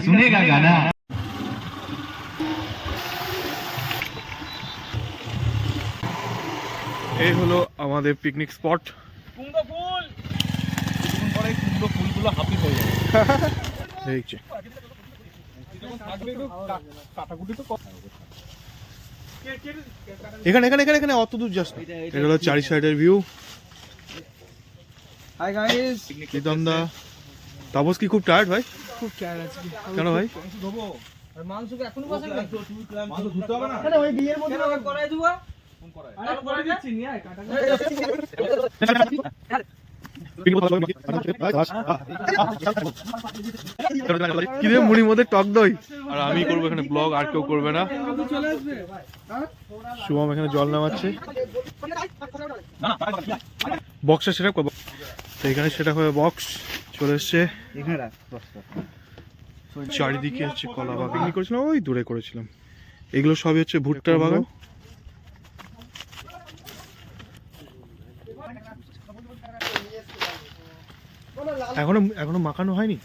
सुनेगा गाना এই হলো আমাদের পিকনিক স্পট কুমড়ো ফুল কিছুক্ষণ পরে কুমড়ো ফুলগুলো হাফিস হয়ে যাবে দেখছি যখন থাকবে একটু কা- কাটাকুটি তো কর- এখানে এখানে এখানে এখানে অত দূর যাস না এটা হলো চারি সাইডের ভিউ হাই গাইস প্রীতম দা তাপস কি খুব টায়ার্ড ভাই? খুব টায়ার্ড আজকে কেন ভাই? আর মাংস কি এখনও বসে না মাংস ধুতে হবে না? কেন ওই বিয়ের মধ্যে করাই দিবা মুড়ির মধ্যে টক দই? আর আমি করব এখানে ব্লগ আর কেউ করবে না। শুভম এখানে জল নামাচ্ছে। বক্সটা সেটা করব তো এখানে সেটা হয়ে বক্স চলে এসছে। চারিদিকে হচ্ছে কলা বাগান করেছিলাম ওই দূরে করেছিলাম। এগুলো সবই হচ্ছে ভুট্টার বাগান। এখনও এখনও মাখানো হয়নি?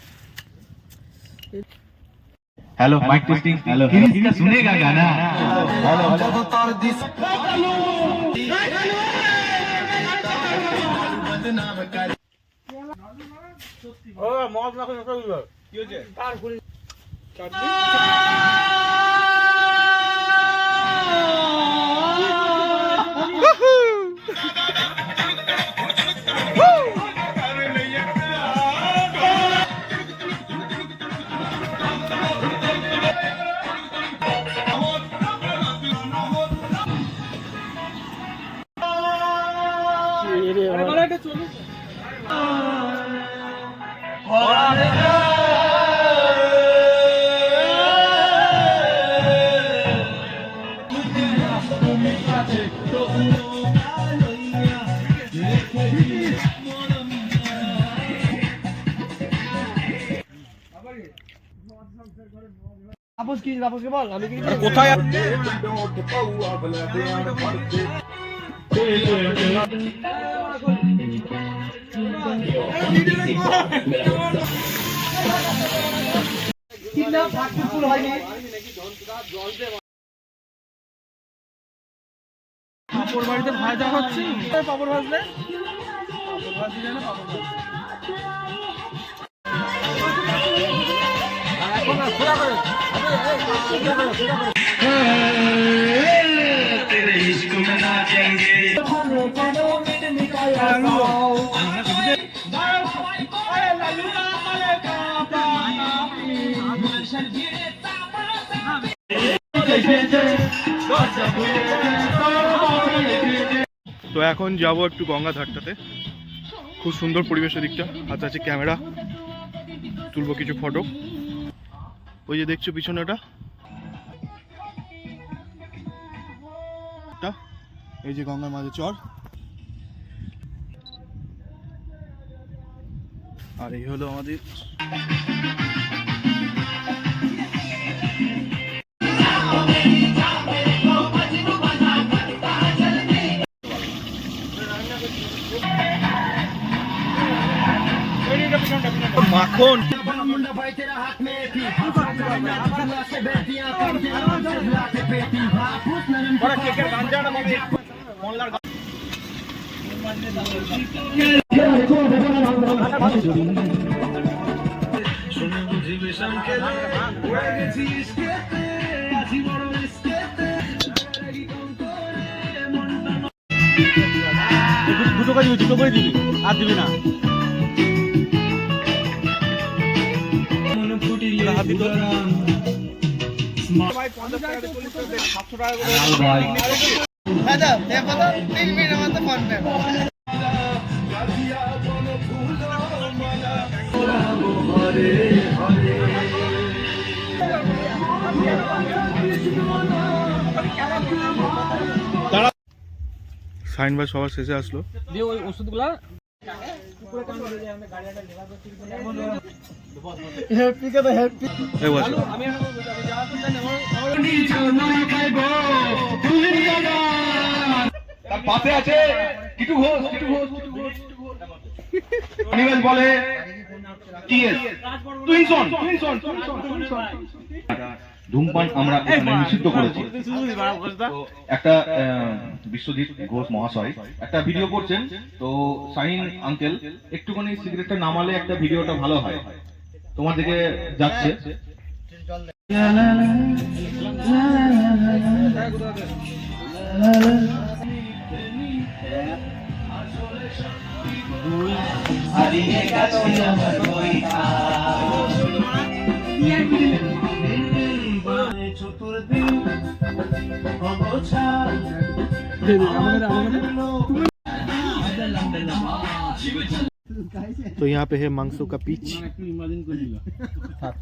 হ্যালো মাইক টেস্টিং হ্যালো কিসকা শুনেগা গানা হ্যালো হ্যালো তোর ও মদ না কি হয়েছে? আপস কি আপসকে বল আমি কি কোথায় সাকসেসফুল হয়নি পাপড় বাড়িতে ভাজা হচ্ছে। পাপড় ভাজলে? পাপড় ভাজি জানে পাপড় ভাজলে? তো এখন যাব একটু গঙ্গা ধারটাতে খুব সুন্দর পরিবেশের দিকটা। হাতে আছে ক্যামেরা। তুলবো কিছু ফটো ওই যে দেখছ পিছনেটা? টা, এই যে গঙ্গার মাঝে চর। আর এই হলো আমাদের মাখন। দুটো কাজ দুটো করে দিবি। আর দিবি না। সাইন বাই সবার শেষে আসলো। দিয়ে ওই ওষুধগুলা তার পাশে আছে কিটু ঘোষ কিটু ঘোষ কিটু ঘোষ কিটু ঘোষ অনিমেষ বলে টিএস টুইনসন টুইনসন ধূমপান আমরা এখানে নিষিদ্ধ করেছি একটা বিশ্বজিৎ ঘোষ মহাশয় একটা ভিডিও করছেন তো সাইন আঙ্কেল একটুখানি সিগারেটটা নামালে একটা ভিডিওটা ভালো হয় তোমার দিকে যাচ্ছে तो यहाँ पे है मांसों का पिच একটু ইমাজিন করে দিল থাক